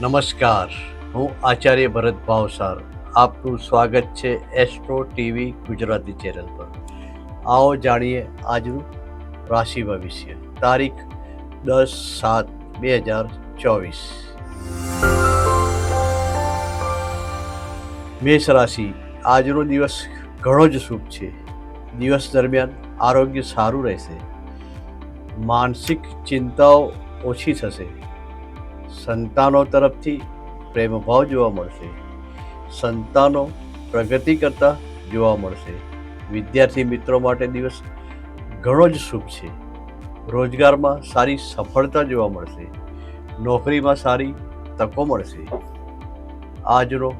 નમસ્કાર હું આચાર્ય ભરત ભાવસાર આપનું સ્વાગત છે એસ્ટ્રો ટીવી ગુજરાતી ચેનલ પર આવો જાણીએ આજનું રાશિ ભવિષ્ય તારીખ દસ સાત બે હજાર ચોવીસ મેષ રાશિ આજનો દિવસ ઘણો જ શુભ છે દિવસ દરમિયાન આરોગ્ય સારું રહેશે માનસિક ચિંતાઓ ઓછી થશે સંતાનો તરફથી પ્રેમભાવ જોવા મળશે. સંતાનો પ્રગતિ કરતા જોવા મળશે. વિદ્યાર્થી મિત્રો માટે દિવસ ઘણો જ શુભ છે. રોજગારમાં સારી સફળતા જોવા મળશે. નોકરીમાં સારી તકો મળશે. આજનો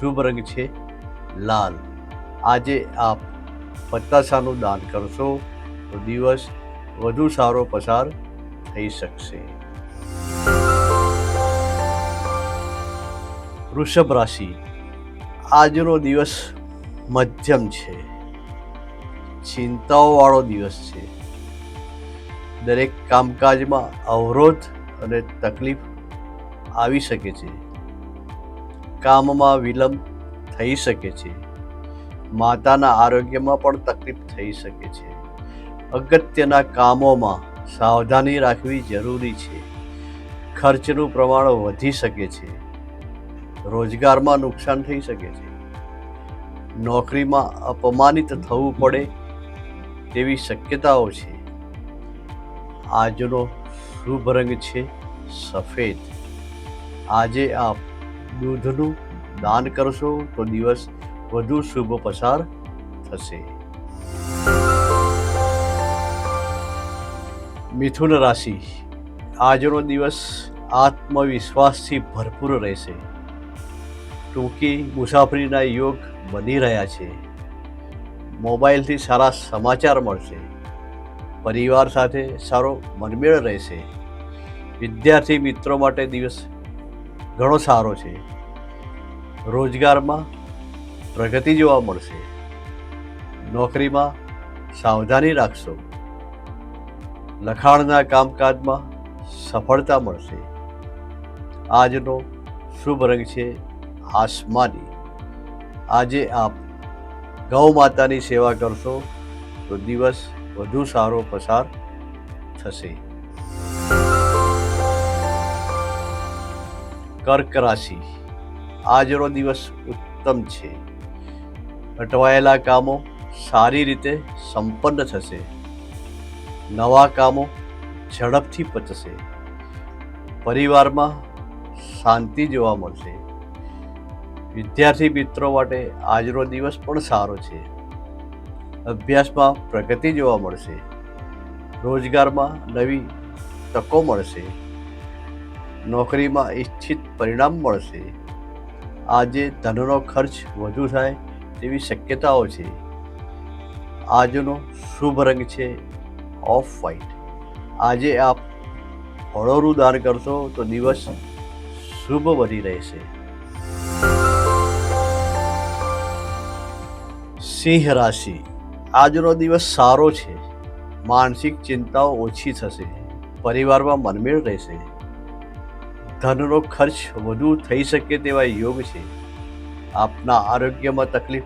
શુભ રંગ છે લાલ. આજે આપ પતાશાનું દાન કરશો તો દિવસ વધુ સારો પસાર થઈ શકશે. વૃષભ રાશિ, આજનો દિવસ મધ્યમ છે. ચિંતાઓવાળો દિવસ છે. દરેક કામકાજમાં અવરોધ અને તકલીફ આવી શકે છે. કામમાં વિલંબ થઈ શકે છે. માતાના આરોગ્યમાં પણ તકલીફ થઈ શકે છે. અગત્યના કામોમાં સાવધાની રાખવી જરૂરી છે. ખર્ચનું પ્રમાણ વધી શકે છે. રોજગારમાં નુકસાન થઈ શકે છે. નોકરીમાં અપમાનિત થવું પડે તેવી શક્યતાઓ છે. આજનો શુભ રંગ છે સફેદ. આજે આપ દૂધનું દાન કરશો તો દિવસ વધુ શુભ પસાર થશે. મિથુન રાશિ. આજનો દિવસ આત્મવિશ્વાસથી ભરપૂર રહેશે. ટૂંકી મુસાફરીના યોગ બની રહ્યા છે. મોબાઈલથી સારા સમાચાર મળશે. પરિવાર સાથે સારો મનમેળ રહેશે. વિદ્યાર્થી મિત્રો માટે દિવસ ઘણો સારો છે. રોજગારમાં પ્રગતિ જોવા મળશે. નોકરીમાં સાવધાની રાખશો. લખાણના કામકાજમાં સફળતા મળશે. આજનો શુભ રંગ છે આસમાની. આજે આપ ગૌ માતાની સેવા કરશો તો દિવસ વધુ સારો પસાર થશે. કર્ક રાશિ. આજનો દિવસ ઉત્તમ છે. અટવાયેલા કામો સારી રીતે સંપન્ન થશે. નવા કામો ઝડપથી પચશે. પરિવારમાં શાંતિ જોવા મળશે. વિદ્યાર્થી મિત્રો માટે આજનો દિવસ પણ સારો છે. અભ્યાસમાં પ્રગતિ જોવા મળશે. રોજગારમાં નવી તકો મળશે. નોકરીમાં ઈચ્છિત પરિણામ મળશે. આજે ધનનો ખર્ચ વધુ થાય તેવી શક્યતાઓ છે. આજનો શુભ રંગ છે ઓફ વ્હાઇટ. આજે આપ ફળોનું દાન કરશો તો દિવસ શુભ બની રહેશે. સિંહ રાશિ. આજનો દિવસ સારો છે. માનસિક ચિંતાઓ ઓછી થશે. પરિવારમાં મનમેળ રહેશે. ધનનો ખર્ચ વધુ થઈ શકે તેવા યોગ છે. આપના આરોગ્યમાં તકલીફ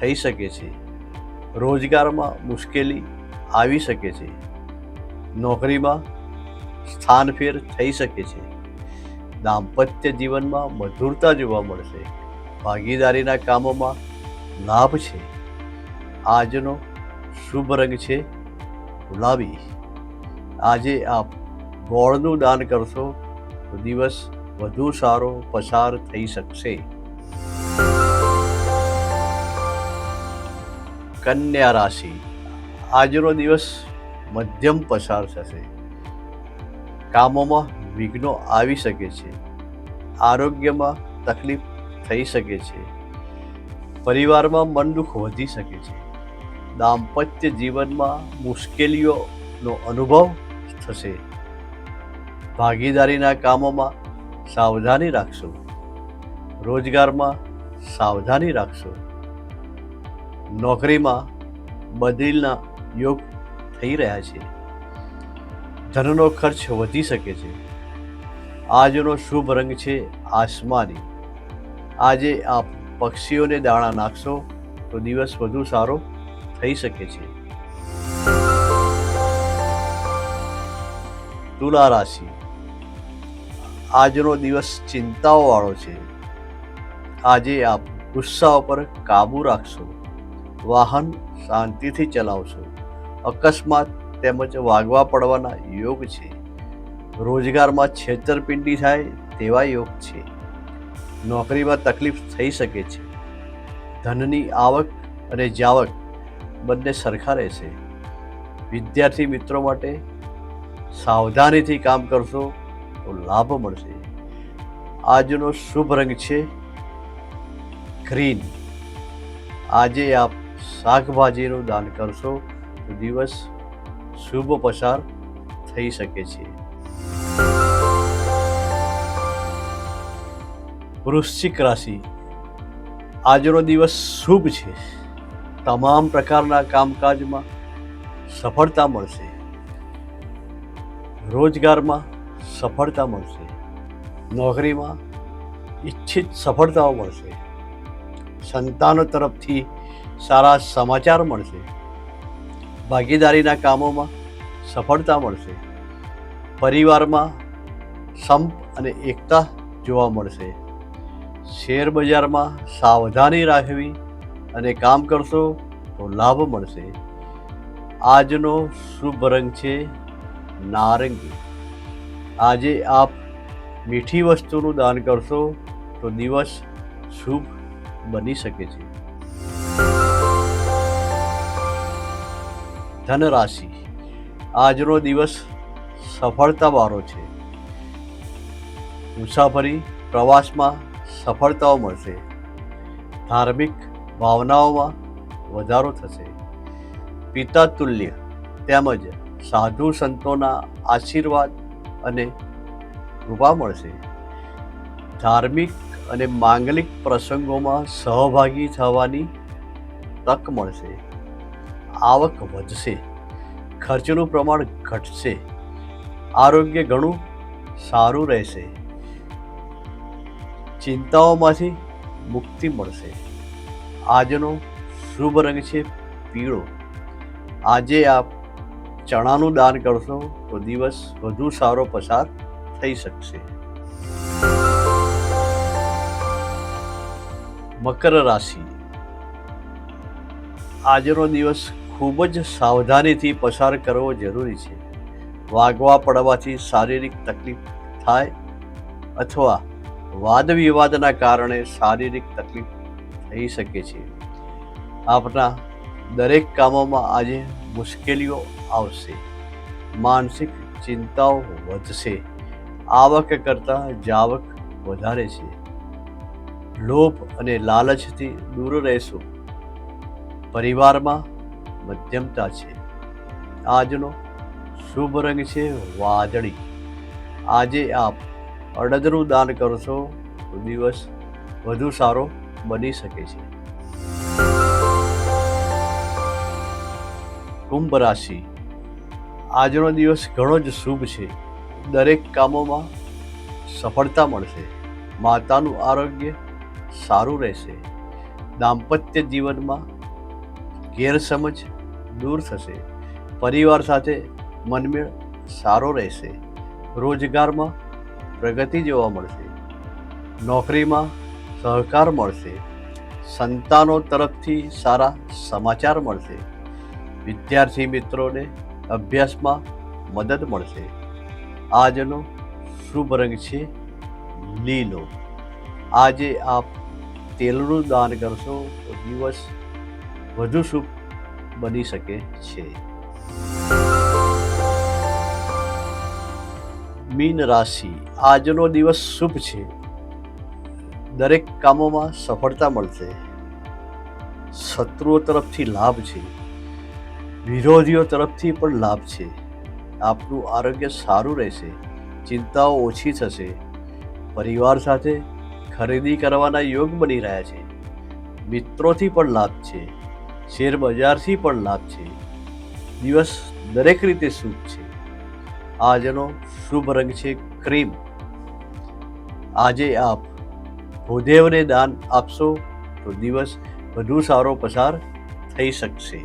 થઈ શકે છે. રોજગારમાં મુશ્કેલી આવી શકે છે. નોકરીમાં સ્થાનફેર થઈ શકે છે. દાંપત્ય જીવનમાં મધુરતા જોવા મળશે. ભાગીદારીના કામોમાં લાભ છે. આજનો શુભ રંગ છે ગુલાબી. આજે આપ ગોળનું દાન કરશો તો દિવસ વધુ સારો પસાર થઈ શકશે. કન્યા રાશિ. આજનો દિવસ મધ્યમ પસાર થશે. કામોમાં વિઘ્નો આવી શકે છે. આરોગ્યમાં તકલીફ થઈ શકે છે. પરિવારમાં મન દુઃખ વધી શકે છે. દાંપત્ય જીવનમાં મુશ્કેલીઓનો અનુભવ થશે. ભાગીદારીના કામોમાં સાવધાની રાખશો. રોજગારમાં સાવધાની રાખશો. નોકરીમાં બદલીના યોગ થઈ રહ્યા છે. ધનનો ખર્ચ વધી શકે છે. આજનો શુભ રંગ છે આસમાની. આજે આપ પક્ષીઓને દાણા નાખશો તો દિવસ વધુ સારો થઈ શકે છે. તુલા રાશિ. આજનો દિવસ ચિંતાઓ વાળો છે. આજે આપ ગુસ્સા ઉપર કાબુ રાખશો. વાહન શાંતિથી ચલાવશો. અકસ્માત તેમજ વાગવા પડવાના યોગ છે. રોજગારમાં છેતરપિંડી થાય તેવા યોગ છે. નોકરીમાં તકલીફ થઈ શકે છે. ધનની આવક અને જાવક બંને સરખા રહેશે. વિદ્યાર્થી મિત્રો માટે સાવધાનીથી કામ કરશો તો લાભ મળશે. આજનો શુભ રંગ છે ગ્રીન. આજે આપ શાકભાજીનું દાન કરશો તો દિવસ શુભ પસાર થઈ શકે છે. વૃશ્ચિક રાશિ. આજનો દિવસ શુભ છે. તમામ પ્રકારના કામકાજમાં સફળતા મળશે. રોજગારમાં સફળતા મળશે. નોકરીમાં ઈચ્છિત સફળતાઓ મળશે. સંતાનો તરફથી સારા સમાચાર મળશે. ભાગીદારીના કામોમાં સફળતા મળશે. પરિવારમાં સંપ અને એકતા જોવા મળશે. શેર બજારમાં સાવધાની રાખવી અને કામ કરશો તો લાભ મળશે. આજનો શુભ રંગ છે નારંગી. આજે આપ મીઠી વસ્તુનું દાન કરશો તો દિવસ શુભ બની શકે છે. ધન રાશિ આજનો દિવસ સફળતાવાળો છે. મુસાફરી પ્રવાસમાં સફળતાઓ મળશે. ધાર્મિક ભાવનાઓમાં વધારો થશે. પિતા તુલ્ય તેમજ સાધુ સંતોના આશીર્વાદ અને કૃપા મળશે. ધાર્મિક અને માંગલિક પ્રસંગોમાં સહભાગી થવાની તક મળશે. આવક વધશે. ખર્ચનું પ્રમાણ ઘટશે. આરોગ્ય ઘણું સારું રહેશે. ચિંતાઓમાંથી મુક્તિ મળશે. આજનો શુભ રંગ છે પીળો. આજે આપ ચણાનું દાન કરશો તો દિવસ વધુ સારો પસાર થઈ શકશે. મકર રાશિ. આજનો દિવસ ખૂબ જ સાવધાનીથી પસાર કરવો જરૂરી છે. વાગવા પડવાથી શારીરિક તકલીફ થાય અથવા વાદ વિવાદના કારણે શારીરિક તકલીફ થઈ શકે છે. આપના દરેક કામોમાં આજે મુશ્કેલીઓ આવશે. માનસિક ચિંતાઓ વધશે. આવક કરતાં જાવક વધારે છે. લોભ અને લાલચથી દૂર રહેશો. પરિવારમાં મધ્યમતા છે. આજનો શુભ રંગ છે વાદળી. આજે આપ અડદનું દાન કરશો દિવસ વધુ સારો બની શકે છે. કુંભ રાશિ. આજનો દિવસ ઘણો જ શુભ છે. દરેક કામોમાં સફળતા મળશે. માતાનું આરોગ્ય સારું રહેશે. દાંપત્ય જીવનમાં ગેરસમજ દૂર થશે. પરિવાર સાથે મનમેળ સારો રહેશે. રોજગારમાં પ્રગતિ જોવા મળશે. નોકરીમાં સહકાર મળશે, સંતાનો તરફથી સારા સમાચાર મળશે, વિદ્યાર્થી મિત્રોને અભ્યાસમાં મદદ મળશે. આજનો શુભ રંગ છે લીલો. આજે આપ તેલનું દાન કરશો તો દિવસ વધુ શુભ બની શકે છે. મીન રાશિ. આજનો દિવસ શુભ છે. દરેક કામોમાં સફળતા મળશે. શત્રુઓ તરફથી લાભ છે. વિરોધીઓ તરફથી પણ લાભ છે. આપનું આરોગ્ય સારું રહેશે. ચિંતાઓ ઓછી થશે. પરિવાર સાથે ખરીદી કરવાના યોગ બની રહ્યા છે. મિત્રોથી પણ લાભ છે. શેર બજારથી પણ લાભ છે. દિવસ દરેક રીતે શુભ છે. આજનો શુભ રંગ છે ક્રીમ. આજે આપ ભૂદેવને દાન આપશો તો દિવસ વધુ સારો પસાર થઈ શકશે.